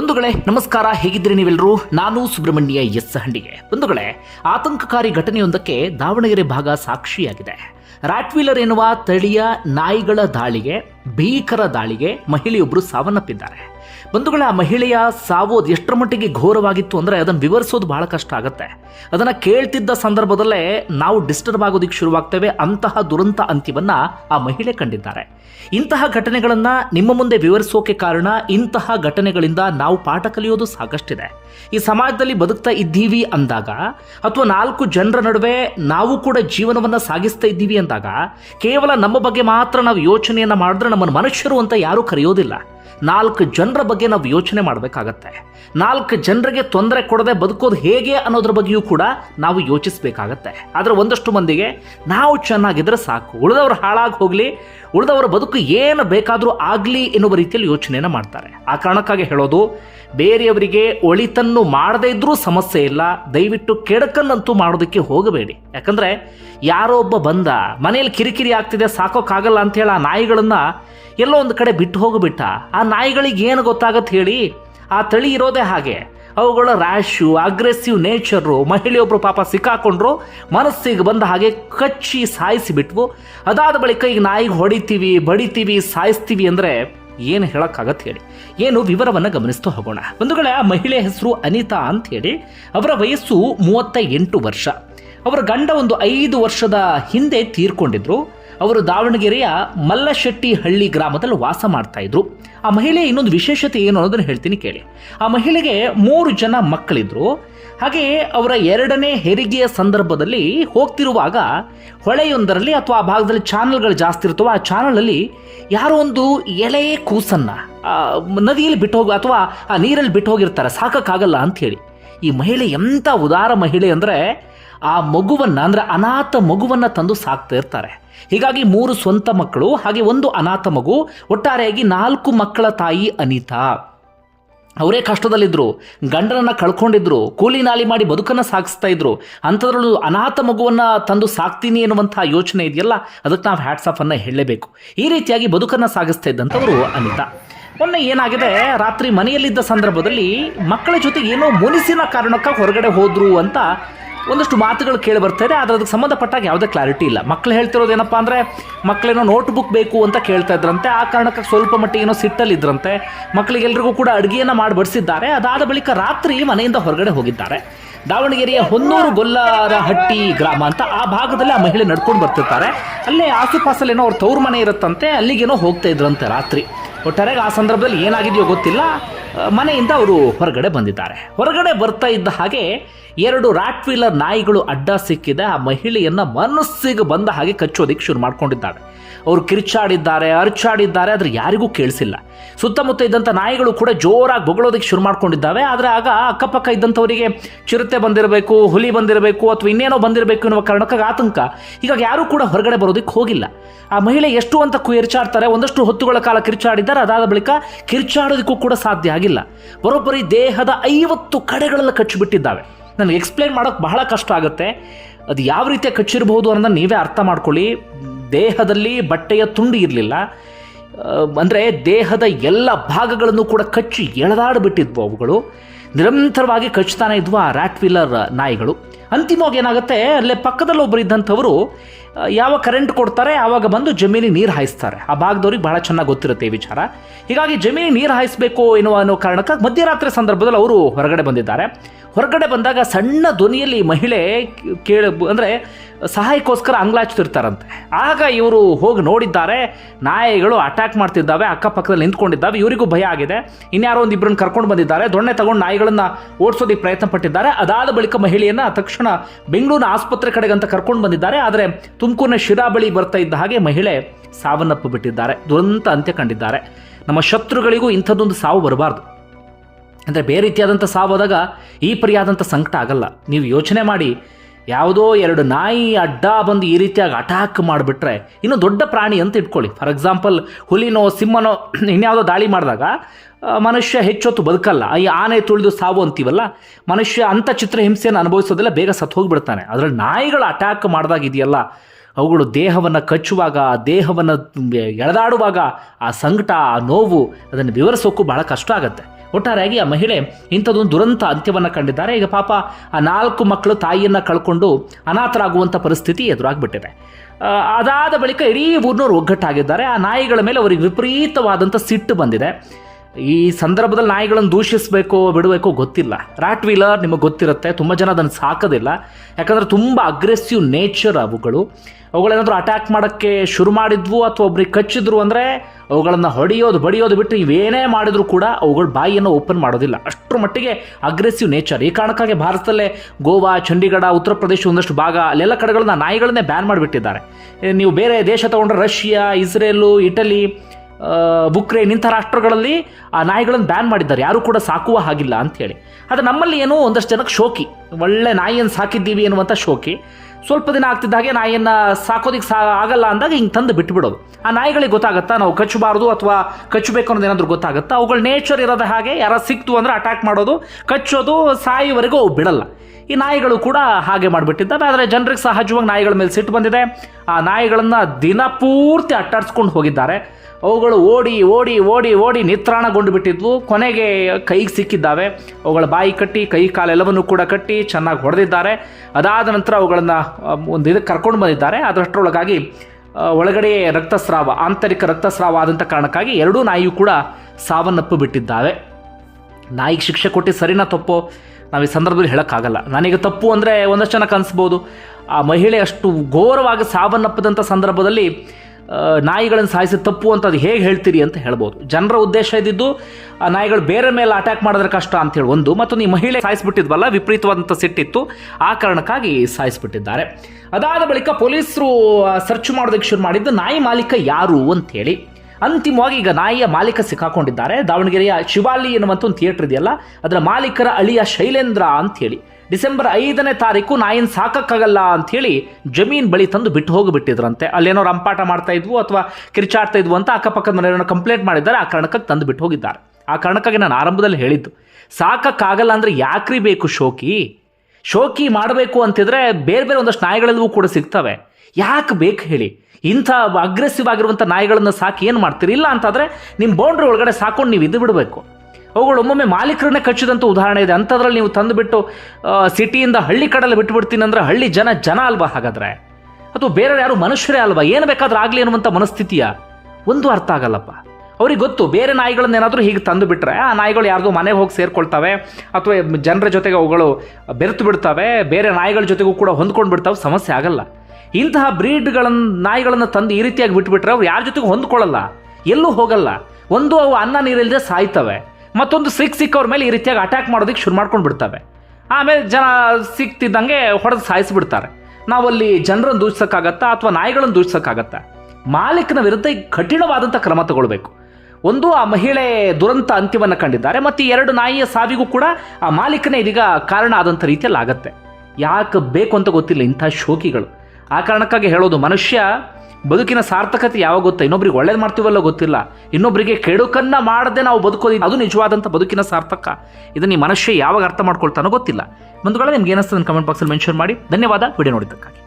ಬಂಧುಗಳೇ, ನಮಸ್ಕಾರ. ಹೇಗಿದ್ದೀರಿ ನೀವೆಲ್ಲರೂ ನಾನು ಸುಬ್ರಹ್ಮಣ್ಯ ಎಸ್ ಹಂಡಿಗೆ. ಬಂಧುಗಳೇ, ಆತಂಕಕಾರಿ ಘಟನೆಯೊಂದಕ್ಕೆ ದಾವಣಗೆರೆ ಭಾಗ ಸಾಕ್ಷಿಯಾಗಿದೆ. ರಾಟ್ವೀಲರ್ ಎನ್ನುವ ತಳಿಯ ನಾಯಿಗಳ ದಾಳಿಗೆ, ಭೀಕರ ದಾಳಿಗೆ ಮಹಿಳೆಯೊಬ್ಬರು ಸಾವನ್ನಪ್ಪಿದ್ದಾರೆ. ಬಂಧುಗಳ ಮಹಿಳೆಯ ಸಾವು ಎಷ್ಟರ ಮಟ್ಟಿಗೆ ಘೋರವಾಗಿತ್ತು ಅಂದರೆ ಅದನ್ನು ವಿವರಿಸೋದು ಬಹಳ ಕಷ್ಟ ಆಗುತ್ತೆ. ಅದನ್ನು ಕೇಳ್ತಿದ್ದ ಸಂದರ್ಭದಲ್ಲೇ ನಾವು ಡಿಸ್ಟರ್ಬ್ ಆಗೋದಕ್ಕೆ ಶುರುವಾಗ್ತೇವೆ ಅಂತಹ ದುರಂತ ಅಂತ್ಯವನ್ನು ಆ ಮಹಿಳೆ ಕಂಡಿದ್ದಾರೆ. ಇಂತಹ ಘಟನೆಗಳನ್ನು ನಿಮ್ಮ ಮುಂದೆ ವಿವರಿಸೋಕೆ ಕಾರಣ ಇಂತಹ ಘಟನೆಗಳಿಂದ ನಾವು ಪಾಠ ಕಲಿಯೋದು ಸಾಕಷ್ಟಿದೆ. ಈ ಸಮಾಜದಲ್ಲಿ ಬದುಕ್ತಾ ಇದ್ದೀವಿ ಅಂದಾಗ ಅಥವಾ ನಾಲ್ಕು ಜನರ ನಡುವೆ ನಾವು ಕೂಡ ಜೀವನವನ್ನು ಸಾಗಿಸ್ತಾ ಇದ್ದೀವಿ ಅಂದಾಗ ಕೇವಲ ನಮ್ಮ ಬಗ್ಗೆ ಮಾತ್ರ ನಾವು ಯೋಚನೆಯನ್ನು ಮಾಡಿದ್ರೆ ನಮ್ಮನ್ನು ಮನುಷ್ಯರು ಅಂತ ಯಾರೂ ಕರೆಯೋದಿಲ್ಲ. ನಾಲ್ಕು ಜನರ ಬಗ್ಗೆ ನಾವು ಯೋಚನೆ ಮಾಡಬೇಕಾಗತ್ತೆ. ನಾಲ್ಕು ಜನರಿಗೆ ತೊಂದರೆ ಕೊಡದೆ ಬದುಕೋದು ಹೇಗೆ ಅನ್ನೋದ್ರ ಬಗ್ಗೆಯೂ ಕೂಡ ನಾವು ಯೋಚಿಸಬೇಕಾಗತ್ತೆ. ಆದರೆ ಒಂದಷ್ಟು ಮಂದಿಗೆ ನಾವು ಚೆನ್ನಾಗಿದ್ದರೆ ಸಾಕು, ಉಳಿದವರು ಹಾಳಾಗಿ ಹೋಗಲಿ, ಉಳಿದವರ ಬದುಕು ಏನು ಬೇಕಾದರೂ ಆಗಲಿ ಎನ್ನುವ ರೀತಿಯಲ್ಲಿ ಯೋಚನೆಯನ್ನು ಮಾಡ್ತಾರೆ. ಆ ಕಾರಣಕ್ಕಾಗಿ ಹೇಳೋದು, ಬೇರೆಯವರಿಗೆ ಒಳಿತನ್ನು ಮಾಡದೇ ಇದ್ರೂ ಸಮಸ್ಯೆ ಇಲ್ಲ, ದಯವಿಟ್ಟು ಕೆಡಕನ್ನಂತೂ ಮಾಡೋದಕ್ಕೆ ಹೋಗಬೇಡಿ. ಯಾಕಂದರೆ ಯಾರೋ ಒಬ್ಬ ಬಂದ, ಮನೆಯಲ್ಲಿ ಕಿರಿಕಿರಿ ಆಗ್ತಿದೆ, ಸಾಕೋಕ್ಕಾಗಲ್ಲ ಅಂತ ಹೇಳಿ ಆ ನಾಯಿಗಳನ್ನ ಎಲ್ಲೋ ಒಂದು ಕಡೆ ಬಿಟ್ಟು ಹೋಗಿಬಿಟ್ಟ, ಆ ನಾಯಿಗಳಿಗೆ ಏನು ಗೊತ್ತಾಗತ್ತೆ ಹೇಳಿ? ಆ ತಳಿ ಇರೋದೇ ಹಾಗೆ. ಅವುಗಳ ರ್ಯಾಶು ಅಗ್ರೆಸಿವ್ ನೇಚರು ಮಹಿಳೆಯೊಬ್ಬರು ಪಾಪ ಸಿಕ್ಕಾಕೊಂಡ್ರು ಮನಸ್ಸಿಗೆ ಬಂದ ಹಾಗೆ ಕಚ್ಚಿ ಸಾಯಿಸಿ ಬಿಟ್ವು ಅದಾದ ಬಳಿಕ ಈಗ ನಾಯಿಗೆ ಹೊಡಿತೀವಿ, ಬಡಿತೀವಿ, ಸಾಯಿಸ್ತೀವಿ ಅಂದರೆ ಏನು ಹೇಳೋಕ್ಕಾಗತ್ತೆ ಹೇಳಿ. ಏನು ವಿವರವನ್ನು ಗಮನಿಸ್ತಾ ಹೋಗೋಣ. ಬಂಧುಗಳೇ ಆ ಮಹಿಳೆ ಹೆಸರು ಅನಿತಾ ಅಂತ ಹೇಳಿ. ಅವರ ವಯಸ್ಸು ಮೂವತ್ತ ಎಂಟು ವರ್ಷ. ಅವರ ಗಂಡ ಒಂದು ಐದು ವರ್ಷದ ಹಿಂದೆ ತೀರ್ಕೊಂಡಿದ್ರು. ಅವರು ದಾವಣಗೆರೆಯ ಮಲ್ಲಶೆಟ್ಟಿ ಹಳ್ಳಿ ಗ್ರಾಮದಲ್ಲಿ ವಾಸ ಮಾಡ್ತಾ ಇದ್ರು. ಆ ಮಹಿಳೆ ಇನ್ನೊಂದು ವಿಶೇಷತೆ ಏನು ಅನ್ನೋದನ್ನು ಹೇಳ್ತೀನಿ ಕೇಳಿ. ಆ ಮಹಿಳೆಗೆ ಮೂರು ಜನ ಮಕ್ಕಳಿದ್ರು. ಹಾಗೆ ಅವರ ಎರಡನೇ ಹೆರಿಗೆಯ ಸಂದರ್ಭದಲ್ಲಿ ಹೋಗ್ತಿರುವಾಗ ಹೊಳೆಯೊಂದರಲ್ಲಿ ಅಥವಾ ಆ ಭಾಗದಲ್ಲಿ ಚಾನಲ್ಗಳು ಜಾಸ್ತಿ ಇರ್ತವೆ ಆ ಚಾನಲಲ್ಲಿ ಯಾರೋ ಒಂದು ಎಳೆ ಕೂಸನ್ನ ನದಿಯಲ್ಲಿ ಬಿಟ್ಟು ಹೋಗ, ಅಥವಾ ಆ ನೀರಲ್ಲಿ ಬಿಟ್ಟು ಹೋಗಿರ್ತಾರೆ, ಸಾಕಕ್ಕಾಗಲ್ಲ ಹೇಳಿ. ಈ ಮಹಿಳೆ ಎಂಥ ಉದಾರ ಮಹಿಳೆ ಅಂದರೆ ಆ ಮಗುವನ್ನು ಅಂದ್ರೆ ಅನಾಥ ಮಗುವನ್ನು ತಂದು ಸಾಕ್ತಾ ಇರ್ತಾರೆ. ಹೀಗಾಗಿ ಮೂರು ಸ್ವಂತ ಮಕ್ಕಳು, ಹಾಗೆ ಒಂದು ಅನಾಥ ಮಗು, ಒಟ್ಟಾರೆಯಾಗಿ ನಾಲ್ಕು ಮಕ್ಕಳ ತಾಯಿ ಅನಿತಾ. ಅವರೇ ಕಷ್ಟದಲ್ಲಿದ್ದರು ಗಂಡನನ್ನು ಕಳ್ಕೊಂಡಿದ್ರು, ಕೂಲಿ ನಾಲಿ ಮಾಡಿ ಬದುಕನ್ನು ಸಾಗಿಸ್ತಾ ಇದ್ರು. ಅಂಥದ್ರಲ್ಲೂ ಅನಾಥ ಮಗುವನ್ನು ತಂದು ಸಾಕ್ತೀನಿ ಎನ್ನುವಂಥ ಯೋಚನೆ ಇದೆಯಲ್ಲ, ಅದಕ್ಕೆ ನಾವು ಹ್ಯಾಟ್ಸ್ ಆಫ್ ಅನ್ನು ಹೇಳಲೇಬೇಕು. ಈ ರೀತಿಯಾಗಿ ಬದುಕನ್ನು ಸಾಗಿಸ್ತಾ ಇದ್ದಂಥವರು ಅನಿತಾ. ಮೊನ್ನೆ ಏನಾಗಿದೆ, ರಾತ್ರಿ ಮನೆಯಲ್ಲಿದ್ದ ಸಂದರ್ಭದಲ್ಲಿ ಮಕ್ಕಳ ಜೊತೆಗೆ ಏನೋ ಮುನಿಸಿನ ಕಾರಣಕ್ಕೆ ಹೊರಗಡೆ ಹೋದ್ರು ಅಂತ ಒಂದಷ್ಟು ಮಾತುಗಳು ಕೇಳಿ ಬರ್ತಾ ಇದೆ ಆದರೆ ಅದಕ್ಕೆ ಸಂಬಂಧಪಟ್ಟಾಗ ಯಾವುದೇ ಕ್ಲಾರಿಟಿ ಇಲ್ಲ. ಮಕ್ಕಳು ಹೇಳ್ತಿರೋದು ಏನಪ್ಪ ಅಂದರೆ ಮಕ್ಕಳೇನೋ ನೋಟ್ ಬುಕ್ ಬೇಕು ಅಂತ ಕೇಳ್ತಾ ಇದ್ರಂತೆ, ಆ ಕಾರಣಕ್ಕೆ ಸ್ವಲ್ಪ ಮಟ್ಟಿಗೆ ಏನೋ ಸಿಟ್ಟಲ್ಲಿದ್ರಂತೆ ಮಕ್ಕಳಿಗೆಲ್ರಿಗೂ ಕೂಡ ಅಡುಗೆಯನ್ನು ಮಾಡಿ ಬಡಿಸಿದ್ದಾರೆ. ಅದಾದ ಬಳಿಕ ರಾತ್ರಿ ಮನೆಯಿಂದ ಹೊರಗಡೆ ಹೋಗಿದ್ದಾರೆ. ದಾವಣಗೆರೆಯ ಹೊನ್ನೂರು ಗೊಲ್ಲರ ಹಟ್ಟಿ ಗ್ರಾಮ ಅಂತ ಆ ಭಾಗದಲ್ಲಿ ಆ ಮಹಿಳೆ ನಡ್ಕೊಂಡು ಬರ್ತಿರ್ತಾರೆ. ಅಲ್ಲೇ ಆಸುಪಾಸಲ್ಲೇನೋ ಅವ್ರ ತವ್ರ ಮನೆ ಇರುತ್ತಂತೆ, ಅಲ್ಲಿಗೇನೋ ಹೋಗ್ತಾ ಇದ್ರಂತೆ ರಾತ್ರಿ. ಒಟ್ಟಾರೆಗೆ ಆ ಸಂದರ್ಭದಲ್ಲಿ ಏನಾಗಿದೆಯೋ ಗೊತ್ತಿಲ್ಲ. ಮನೆಯಿಂದ ಅವರು ಹೊರಗಡೆ ಬಂದಿದ್ದಾರೆ. ಹೊರಗಡೆ ಬರ್ತಾ ಇದ್ದ ಹಾಗೆ ಎರಡು ರಾಟ್ ವೀಲರ್ ನಾಯಿಗಳು ಅಡ್ಡ ಸಿಕ್ಕಿದೆ. ಆ ಮಹಿಳೆಯನ್ನು ಮನಸ್ಸಿಗೆ ಬಂದ ಹಾಗೆ ಕಚ್ಚೋದಿಕ್ಕೆ ಶುರು ಮಾಡ್ಕೊಂಡಿದ್ದಾರೆ. ಅವರು ಕಿರ್ಚಾಡಿದ್ದಾರೆ, ಅರ್ಚಾಡಿದ್ದಾರೆ, ಆದರೆ ಯಾರಿಗೂ ಕೇಳಿಸಿಲ್ಲ. ಸುತ್ತಮುತ್ತ ಇದ್ದಂಥ ನಾಯಿಗಳು ಕೂಡ ಜೋರಾಗಿ ಬೊಗಳೋದಕ್ಕೆ ಶುರು ಮಾಡ್ಕೊಂಡಿದ್ದಾವೆ. ಆದರೆ ಆಗ ಅಕ್ಕಪಕ್ಕ ಇದ್ದಂಥವರಿಗೆ ಚಿರತೆ ಬಂದಿರಬೇಕು, ಹುಲಿ ಬಂದಿರಬೇಕು ಅಥವಾ ಇನ್ನೇನೋ ಬಂದಿರಬೇಕು ಎನ್ನುವ ಕಾರಣಕ್ಕಾಗಿ ಆತಂಕ. ಹೀಗಾಗಿ ಯಾರೂ ಕೂಡ ಹೊರಗಡೆ ಬರೋದಕ್ಕೆ ಹೋಗಿಲ್ಲ. ಆ ಮಹಿಳೆ ಎಷ್ಟು ಅಂತ ಕಿರ್ಚಾಡ್ತಾರೆ ಒಂದಷ್ಟು ಹೊತ್ತುಗಳ ಕಾಲ ಕಿರ್ಚಾಡಿದ್ದಾರೆ. ಅದಾದ ಬಳಿಕ ಕಿರ್ಚಾಡೋದಕ್ಕೂ ಕೂಡ ಸಾಧ್ಯ ಆಗಿಲ್ಲ. ಬರೋಬ್ಬರಿ ದೇಹದ ಐವತ್ತು ಕಡೆಗಳೆಲ್ಲ ಕಚ್ಚಿಬಿಟ್ಟಿದ್ದಾವೆ. ನನಗೆ ಎಕ್ಸ್ಪ್ಲೇನ್ ಮಾಡೋಕ್ಕೆ ಬಹಳ ಕಷ್ಟ ಆಗುತ್ತೆ. ಅದು ಯಾವ ರೀತಿಯ ಕಚ್ಚಿರಬಹುದು ಅನ್ನೋದನ್ನು ನೀವೇ ಅರ್ಥ ಮಾಡ್ಕೊಳ್ಳಿ. ದೇಹದಲ್ಲಿ ಬಟ್ಟೆಯ ತುಂಡು ಇರಲಿಲ್ಲ. ಅಂದರೆ ದೇಹದ ಎಲ್ಲ ಭಾಗಗಳನ್ನು ಕೂಡ ಕಚ್ಚಿ ಎಳೆದಾಡಿಬಿಟ್ಟಿದ್ವು ಅವುಗಳು. ನಿರಂತರವಾಗಿ ಕಚ್ತಾನೆ ಇದ್ವು ಆ ರ್ಯಾಟ್ ವೀಲರ್ ನಾಯಿಗಳು. ಅಂತಿಮವಾಗಿ ಏನಾಗುತ್ತೆ, ಅಲ್ಲೇ ಪಕ್ಕದಲ್ಲಿ ಒಬ್ಬರು ಇದ್ದಂಥವರು ಯಾವ ಕರೆಂಟ್ ಕೊಡ್ತಾರೆ, ಆವಾಗ ಬಂದು ಜಮೀನಿಗೆ ನೀರು ಹಾಯಿಸ್ತಾರೆ. ಆ ಭಾಗದವ್ರಿಗೆ ಬಹಳ ಚೆನ್ನಾಗಿ ಗೊತ್ತಿರುತ್ತೆ ಈ ವಿಚಾರ. ಹೀಗಾಗಿ ಜಮೀನಿಗೆ ನೀರು ಹಾಯಿಸಬೇಕು ಎನ್ನುವ ಅನ್ನೋ ಕಾರಣಕ್ಕಾಗಿ ಮಧ್ಯರಾತ್ರಿ ಸಂದರ್ಭದಲ್ಲಿ ಅವರು ಹೊರಗಡೆ ಬಂದಿದ್ದಾರೆ. ಹೊರಗಡೆ ಬಂದಾಗ ಸಣ್ಣ ಧ್ವನಿಯಲ್ಲಿ ಮಹಿಳೆ ಕೇಳ, ಅಂದರೆ ಸಹಾಯಕ್ಕೋಸ್ಕರ ಅಂಗ್ಲಾಚ್ತಿರ್ತಾರಂತೆ ಆಗ ಇವರು ಹೋಗಿ ನೋಡಿದ್ದಾರೆ, ನಾಯಿಗಳು ಅಟ್ಯಾಕ್ ಮಾಡ್ತಿದ್ದಾವೆ, ಅಕ್ಕಪಕ್ಕದಲ್ಲಿ ನಿಂತ್ಕೊಂಡಿದ್ದಾವೆ, ಇವರಿಗೂ ಭಯ ಆಗಿದೆ. ಇನ್ಯಾರೋ ಒಂದು ಇಬ್ಬರನ್ನ ಕರ್ಕೊಂಡು ಬಂದಿದ್ದಾರೆ, ದೊಣ್ಣೆ ತಗೊಂಡು ನಾಯಿಗಳನ್ನು ಓಡಿಸೋದಕ್ಕೆ ಪ್ರಯತ್ನ ಪಟ್ಟಿದ್ದಾರೆ ಅದಾದ ಬಳಿಕ ಮಹಿಳೆಯನ್ನ ತಕ್ಷಣ ಬೆಂಗಳೂರಿನ ಆಸ್ಪತ್ರೆ ಕಡೆಗಂತ ಕರ್ಕೊಂಡು ಬಂದಿದ್ದಾರೆ. ಆದರೆ ತುಮಕೂರಿನ ಶಿರಾ ಬಳಿ ಬರ್ತಾ ಇದ್ದ ಹಾಗೆ ಮಹಿಳೆ ಸಾವನ್ನಪ್ಪು ಬಿಟ್ಟಿದ್ದಾರೆ. ದುರಂತ ಅಂತ್ಯ ಕಂಡಿದ್ದಾರೆ. ನಮ್ಮ ಶತ್ರುಗಳಿಗೂ ಇಂಥದ್ದೊಂದು ಸಾವು ಬರಬಾರ್ದು. ಅಂದರೆ ಬೇರೆ ರೀತಿಯಾದಂಥ ಸಾವಾದಾಗ ಈ ಪರಿಯಾದಂಥ ಸಂಕಟ ಆಗಲ್ಲ. ನೀವು ಯೋಚನೆ ಮಾಡಿ ಯಾವುದೋ ಎರಡು ನಾಯಿ ಅಡ್ಡ ಬಂದು ಈ ರೀತಿಯಾಗಿ ಅಟ್ಯಾಕ್ ಮಾಡಿಬಿಟ್ರೆ ಇನ್ನೂ ದೊಡ್ಡ ಪ್ರಾಣಿ ಅಂತ ಇಟ್ಕೊಳ್ಳಿ. ಫಾರ್ ಎಕ್ಸಾಂಪಲ್ ಹುಲಿನೋ, ಸಿಂಹನೋ ಇನ್ಯಾವುದೋ ದಾಳಿ ಮಾಡಿದಾಗ ಮನುಷ್ಯ ಹೆಚ್ಚೊತ್ತು ಬದುಕಲ್ಲ. ಈ ಆನೆ ತುಳಿದು ಸಾವು ಅಂತೀವಲ್ಲ, ಮನುಷ್ಯ ಅಂಥ ಚಿತ್ರ ಹಿಂಸೆಯನ್ನು ಅನುಭವಿಸೋದಿಲ್ಲ ಬೇಗ ಸತ್ತು ಹೋಗಿಬಿಡ್ತಾನೆ. ಅದರ ನಾಯಿಗಳು ಅಟ್ಯಾಕ್ ಮಾಡಿದಾಗ ಇದೆಯಲ್ಲ ಅವುಗಳು ದೇಹವನ್ನು ಕಚ್ಚುವಾಗ, ದೇಹವನ್ನು ಎಳೆದಾಡುವಾಗ ಆ ಸಂಕಟ, ಆ ನೋವು, ಅದನ್ನು ವಿವರಿಸೋಕ್ಕೂ ಬಹಳ ಕಷ್ಟ ಆಗುತ್ತೆ. ಒಟ್ಟಾರೆಯಾಗಿ ಆ ಮಹಿಳೆ ಇಂಥದ್ದೊಂದು ದುರಂತ ಅಂತ್ಯವನ್ನು ಕಂಡಿದ್ದಾರೆ. ಈಗ ಪಾಪ ಆ ನಾಲ್ಕು ಮಕ್ಕಳು ತಾಯಿಯನ್ನು ಕಳ್ಕೊಂಡು ಅನಾಥರಾಗುವಂಥ ಪರಿಸ್ಥಿತಿ ಎದುರಾಗ್ಬಿಟ್ಟಿದೆ. ಅದಾದ ಬಳಿಕ ಇಡೀ ಊರ್ನವರು ಒಗ್ಗಟ್ಟಾಗಿದ್ದಾರೆ. ಆ ನಾಯಿಗಳ ಮೇಲೆ ಅವರಿಗೆ ವಿಪರೀತವಾದಂಥ ಸಿಟ್ಟು ಬಂದಿದೆ. ಈ ಸಂದರ್ಭದಲ್ಲಿ ನಾಯಿಗಳನ್ನು ದೂಷಿಸಬೇಕು ಬಿಡಬೇಕು ಗೊತ್ತಿಲ್ಲ. ರಾಟ್ ವೀಲರ್ ನಿಮಗೆ ಗೊತ್ತಿರುತ್ತೆ, ತುಂಬ ಜನ ಅದನ್ನು ಸಾಕೋದಿಲ್ಲ. ಯಾಕಂದರೆ ತುಂಬ ಅಗ್ರೆಸಿವ್ ನೇಚರ್ ಅವುಗಳು. ಅವುಗಳೇನಾದರೂ ಅಟ್ಯಾಕ್ ಮಾಡೋಕ್ಕೆ ಶುರು ಮಾಡಿದ್ವು ಅಥವಾ ಒಬ್ರಿಗೆ ಕಚ್ಚಿದ್ರು ಅಂದರೆ ಅವುಗಳನ್ನು ಹೊಡೆಯೋದು, ಬಡಿಯೋದು ಬಿಟ್ಟು ಇವೇನೇ ಮಾಡಿದ್ರು ಕೂಡ ಅವುಗಳ ಬಾಯಿಯನ್ನು ಓಪನ್ ಮಾಡೋದಿಲ್ಲ. ಅಷ್ಟರ ಮಟ್ಟಿಗೆ ಅಗ್ರೆಸಿವ್ ನೇಚರ್ ಈ ಕಾರಣಕ್ಕಾಗಿ ಭಾರತದಲ್ಲೇ ಗೋವಾ, ಚಂಡೀಗಢ, ಉತ್ತರ ಪ್ರದೇಶ ಒಂದಷ್ಟು ಭಾಗ, ಅಲ್ಲೆಲ್ಲ ಕಡೆಗಳನ್ನ ನಾಯಿಗಳನ್ನೇ ಬ್ಯಾನ್ ಮಾಡಿಬಿಟ್ಟಿದ್ದಾರೆ. ನೀವು ಬೇರೆ ದೇಶ ತಗೊಂಡ್ರೆ ರಷ್ಯಾ, ಇಸ್ರೇಲು, ಇಟಲಿ ಬುಕ್ರೇನ್ ಇಂಥ ರಾಷ್ಟ್ರಗಳಲ್ಲಿ ಆ ನಾಯಿಗಳನ್ನು ಬ್ಯಾನ್ ಮಾಡಿದ್ದಾರೆ. ಯಾರೂ ಕೂಡ ಸಾಕುವ ಹಾಗಿಲ್ಲ ಅಂಥೇಳಿ ಆದರೆ ನಮ್ಮಲ್ಲಿ ಏನೋ ಒಂದಷ್ಟು ಜನಕ್ಕೆ ಶೋಕಿ. ಒಳ್ಳೆ ನಾಯಿಯನ್ನು ಸಾಕಿದ್ದೀವಿ ಎನ್ನುವಂಥ ಶೋಕಿ. ಸ್ವಲ್ಪ ದಿನ ಆಗ್ತಿದ್ದ ಹಾಗೆ ನಾಯಿಯನ್ನು ಸಾಕೋದಿಕ್ಕೆ ಸಾ ಆಗಲ್ಲ ಅಂದಾಗ ಹಿಂಗೆ ತಂದು ಬಿಟ್ಬಿಡೋದು. ಆ ನಾಯಿಗಳಿಗೆ ಗೊತ್ತಾಗುತ್ತಾ ನಾವು ಕಚ್ಚಬಾರ್ದು ಅಥವಾ ಕಚ್ಚಬೇಕು ಅನ್ನೋದು ಏನಾದರೂ ಗೊತ್ತಾಗುತ್ತಾ? ಅವುಗಳ ನೇಚರ್ ಇರೋದ ಹಾಗೆ ಯಾರ ಸಿಕ್ತು ಅಂದರೆ ಅಟ್ಯಾಕ್ ಮಾಡೋದು, ಕಚ್ಚೋದು, ಸಾಯಿವರೆಗೂ ಅವು ಬಿಡಲ್ಲ. ಈ ನಾಯಿಗಳು ಕೂಡ ಹಾಗೆ ಮಾಡಿಬಿಟ್ಟಿದ್ದಾವೆ, ಆದರೆ ಜನರಿಗೆ ಸಹಜವಾಗಿ ನಾಯಿಗಳ ಮೇಲೆ ಸಿಟ್ಟು ಬಂದಿದೆ. ಆ ನಾಯಿಗಳನ್ನು ದಿನ ಪೂರ್ತಿ ಅಟ್ಟಾಡ್ಸ್ಕೊಂಡು ಹೋಗಿದ್ದಾರೆ. ಅವುಗಳು ಓಡಿ ಓಡಿ ಓಡಿ ಓಡಿ ನಿತ್ರಾಣಗೊಂಡು ಬಿಟ್ಟಿದ್ವು ಕೊನೆಗೆ ಕೈಗೆ ಸಿಕ್ಕಿದ್ದಾವೆ. ಅವುಗಳ ಬಾಯಿ ಕಟ್ಟಿ, ಕೈ ಕಾಲೆಲ್ಲವನ್ನು ಕೂಡ ಕಟ್ಟಿ ಚೆನ್ನಾಗಿ ಹೊಡೆದಿದ್ದಾರೆ. ಅದಾದ ನಂತರ ಅವುಗಳನ್ನು ಒಂದು ಇದಕ್ಕೆ ಕರ್ಕೊಂಡು ಬಂದಿದ್ದಾರೆ. ಅದರಷ್ಟರೊಳಗಾಗಿ ಒಳಗಡೆಯೇ ಒಳಗಡೆ ರಕ್ತಸ್ರಾವ, ಆಂತರಿಕ ರಕ್ತಸ್ರಾವ ಆದಂಥ ಕಾರಣಕ್ಕಾಗಿ ಎರಡೂ ನಾಯಿಯೂ ಕೂಡ ಸಾವನ್ನಪ್ಪು ಬಿಟ್ಟಿದ್ದಾವೆ ನಾಯಿಗೆ ಶಿಕ್ಷೆ ಕೊಟ್ಟು ಸರಿನಾ ತಪ್ಪೋ ನಾವು ಈ ಸಂದರ್ಭದಲ್ಲಿ ಹೇಳೋಕ್ಕಾಗಲ್ಲ. ನನಗೆ ತಪ್ಪು ಅಂದರೆ ಒಂದಷ್ಟು ಜನಕ್ಕೆ ಅನಿಸ್ಬೋದು. ಆ ಮಹಿಳೆ ಅಷ್ಟು ಘೋರವಾಗಿ ಸಾವನ್ನಪ್ಪದಂಥ ಸಂದರ್ಭದಲ್ಲಿ ನಾಯಿಗಳನ್ನು ಸಾಯಿಸಿ ತಪ್ಪು ಅಂತ ಅದು ಹೇಗೆ ಹೇಳ್ತೀರಿ ಅಂತ ಹೇಳ್ಬೋದು. ಜನರ ಉದ್ದೇಶ ಇದ್ದಿದ್ದು, ಆ ನಾಯಿಗಳು ಬೇರೆ ಮೇಲೆ ಅಟ್ಯಾಕ್ ಮಾಡಿದ್ರೆ ಕಷ್ಟ ಅಂತ ಹೇಳಿ ಒಂದು, ಮತ್ತು ಈ ಮಹಿಳೆ ಸಾಯಿಸ್ಬಿಟ್ಟಿದ್ವಲ್ಲ ವಿಪರೀತವಾದಂಥ ಸಿಟ್ಟಿತ್ತು, ಆ ಕಾರಣಕ್ಕಾಗಿ ಸಾಯಿಸ್ಬಿಟ್ಟಿದ್ದಾರೆ. ಅದಾದ ಬಳಿಕ ಪೊಲೀಸರು ಸರ್ಚ್ ಮಾಡೋದಕ್ಕೆ ಶುರು ಮಾಡಿದ್ದು, ನಾಯಿ ಮಾಲೀಕ ಯಾರು ಅಂತೇಳಿ ಅಂತಿಮವಾಗಿ ಈಗ ನಾಯಿಯ ಮಾಲೀಕ ಸಿಕ್ಕಾಕೊಂಡಿದ್ದಾರೆ. ದಾವಣಗೆರೆಯ ಶಿವಾಲಿ ಎನ್ನುವಂಥ ಒಂದು ಥಿಯೇಟರ್ ಇದೆಯಲ್ಲ, ಅದರ ಮಾಲೀಕರ ಅಳಿಯ ಶೈಲೇಂದ್ರ ಅಂಥೇಳಿ ಡಿಸೆಂಬರ್ ಐದನೇ ತಾರೀಕು ನಾಯಿನ ಸಾಕಕ್ಕಾಗಲ್ಲ ಅಂಥೇಳಿ ಜಮೀನ್ ಬಳಿ ತಂದು ಬಿಟ್ಟು ಹೋಗಿಬಿಟ್ಟಿದ್ರಂತೆ. ಅಲ್ಲೇನೋ ರಂಪಾಟ ಮಾಡ್ತಾ ಇದ್ವು ಅಥವಾ ಕಿರಿಚಾಡ್ತಾ ಇದ್ವು ಅಂತ ಅಕ್ಕಪಕ್ಕದ ಮನೆಯವರನ್ನು ಕಂಪ್ಲೇಂಟ್ ಮಾಡಿದ್ದಾರೆ, ಆ ಕಾರಣಕ್ಕಾಗಿ ತಂದು ಬಿಟ್ಟು ಹೋಗಿದ್ದಾರೆ. ಆ ಕಾರಣಕ್ಕಾಗಿ ನಾನು ಆರಂಭದಲ್ಲಿ ಹೇಳಿದ್ದು, ಸಾಕಕ್ಕಾಗಲ್ಲ ಅಂದರೆ ಯಾಕ್ರಿ ಬೇಕು ಶೋಕಿ? ಶೋಕಿ ಮಾಡಬೇಕು ಅಂತಿದ್ರೆ ಬೇರೆ ಬೇರೆ ಒಂದಷ್ಟು ನಾಯಿಗಳೆಲ್ಲವೂ ಕೂಡ ಸಿಗ್ತವೆ. ಯಾಕೆ ಬೇಕು ಹೇಳಿ? ಇಂಥ ಅಗ್ರೆಸಿವ್ ಆಗಿರುವಂಥ ನಾಯಿಗಳನ್ನು ಸಾಕಿ ಏನು ಮಾಡ್ತೀರಿ? ಇಲ್ಲ ಅಂತಂದರೆ ನಿಮ್ಮ ಬೌಂಡ್ರಿ ಒಳಗಡೆ ಸಾಕೊಂಡು ನೀವು ಇದು ಬಿಡಬೇಕು. ಅವುಗಳು ಒಮ್ಮೊಮ್ಮೆ ಮಾಲೀಕರನ್ನೇ ಕಚ್ಚಿದಂಥ ಉದಾಹರಣೆ ಇದೆ. ಅಂಥದ್ರಲ್ಲಿ ನೀವು ತಂದುಬಿಟ್ಟು ಸಿಟಿಯಿಂದ ಹಳ್ಳಿ ಕಡೆಲ್ಲ ಬಿಟ್ಟುಬಿಡ್ತೀನಿ ಅಂದರೆ ಹಳ್ಳಿ ಜನ ಜನ ಅಲ್ವಾ ಹಾಗಾದರೆ? ಅಥವಾ ಬೇರೆ ಯಾರು ಮನುಷ್ಯರೇ ಅಲ್ವಾ? ಏನು ಬೇಕಾದ್ರೂ ಆಗಲಿ ಅನ್ನುವಂಥ ಮನಸ್ಥಿತಿಯ ಒಂದು ಅರ್ಥ ಆಗಲ್ಲಪ್ಪ. ಅವ್ರಿಗೆ ಗೊತ್ತು, ಬೇರೆ ನಾಯಿಗಳನ್ನ ಏನಾದರೂ ಹೀಗೆ ತಂದು ಬಿಟ್ಟರೆ ಆ ನಾಯಿಗಳು ಯಾರ್ದೋ ಮನೆಗೆ ಹೋಗಿ ಸೇರ್ಕೊಳ್ತವೆ, ಅಥವಾ ಜನರ ಜೊತೆಗೆ ಅವುಗಳು ಬೆರೆತು ಬಿಡ್ತವೆ, ಬೇರೆ ನಾಯಿಗಳ ಜೊತೆಗೂ ಕೂಡ ಹೊಂದ್ಕೊಂಡು ಬಿಡ್ತಾವೆ, ಸಮಸ್ಯೆ ಆಗಲ್ಲ. ಇಂತಹ ಬ್ರೀಡ್ಗಳನ್ನ ನಾಯಿಗಳನ್ನು ತಂದು ಈ ರೀತಿಯಾಗಿ ಬಿಟ್ಬಿಟ್ರೆ ಅವ್ರು ಯಾರ ಜೊತೆಗೂ ಹೊಂದ್ಕೊಳ್ಳಲ್ಲ. ಎಲ್ಲೂ ಹೋಗಲ್ಲ. ಒಂದು ಅವು ಅನ್ನ ನೀರಿಲ್ಲದೆ ಸಾಯ್ತವೆ. ಮತ್ತೊಂದು ಸಿಕ್ ಸಿಕ್ಕವ್ರ ಮೇಲೆ ಈ ರೀತಿಯಾಗಿ ಅಟ್ಯಾಕ್ ಮಾಡೋದಕ್ಕೆ ಶುರು ಮಾಡ್ಕೊಂಡು ಬಿಡ್ತವೆ. ಆಮೇಲೆ ಜನ ಸಿಕ್ತಿದ್ದಂಗೆ ಹೊಡೆದು ಸಾಯಿಸಿಬಿಡ್ತಾರೆ. ನಾವಲ್ಲಿ ಜನರನ್ನು ದೂಷಿಸೋಕ್ಕಾಗತ್ತಾ ಅಥವಾ ನಾಯಿಗಳನ್ನು ದೂಷಿಸೋಕ್ಕಾಗತ್ತಾ? ಮಾಲೀಕನ ವಿರುದ್ಧ ಕಠಿಣವಾದಂಥ ಕ್ರಮ ತಗೊಳ್ಬೇಕು. ಒಂದು, ಆ ಮಹಿಳೆ ದುರಂತ ಅಂತ್ಯವನ್ನು ಕಂಡಿದ್ದಾರೆ. ಮತ್ತು ಎರಡು ನಾಯಿಯ ಸಾವಿಗೂ ಕೂಡ ಆ ಮಾಲೀಕನೇ ಇದೀಗ ಕಾರಣ ಆದಂಥ ರೀತಿಯಲ್ಲಿ ಆಗತ್ತೆ ಯಾಕೆ ಬೇಕು ಅಂತ ಗೊತ್ತಿಲ್ಲ ಇಂಥ ಶೋಕಿಗಳು. ಆ ಕಾರಣಕ್ಕಾಗಿ ಹೇಳೋದು ಮನುಷ್ಯ ಬದುಕಿನ ಸಾರ್ಥಕತೆ ಯಾವಾಗ ಗೊತ್ತಾ? ಇನ್ನೊಬ್ರಿಗೆ ಒಳ್ಳೇದು ಮಾಡ್ತೀವಲ್ಲ ಗೊತ್ತಿಲ್ಲ. ಇನ್ನೊಬ್ಬರಿಗೆ ಕೆಡುಕನ್ನ ಮಾಡದೆ ನಾವು ಬದುಕೋದಿ ಅದು ನಿಜವಾದಂಥ ಬದುಕಿನ ಸಾರ್ಥಕ. ಇದನ್ನು ಈ ಮನುಷ್ಯ ಯಾವಾಗ ಅರ್ಥ ಮಾಡ್ಕೊಳ್ತಾನೋ ಗೊತ್ತಿಲ್ಲ. ಬಂಧುಗಳೇ, ನಿಮ್ಗೆ ಏನಿಸ್ತದೆ ಕಮೆಂಟ್ ಬಾಕ್ಸಲ್ಲಿ ಮೆನ್ಷನ್ ಮಾಡಿ. ಧನ್ಯವಾದ. ವಿಡಿಯೋ ನೋಡಿದ್ದಕ್ಕಾಗಿ.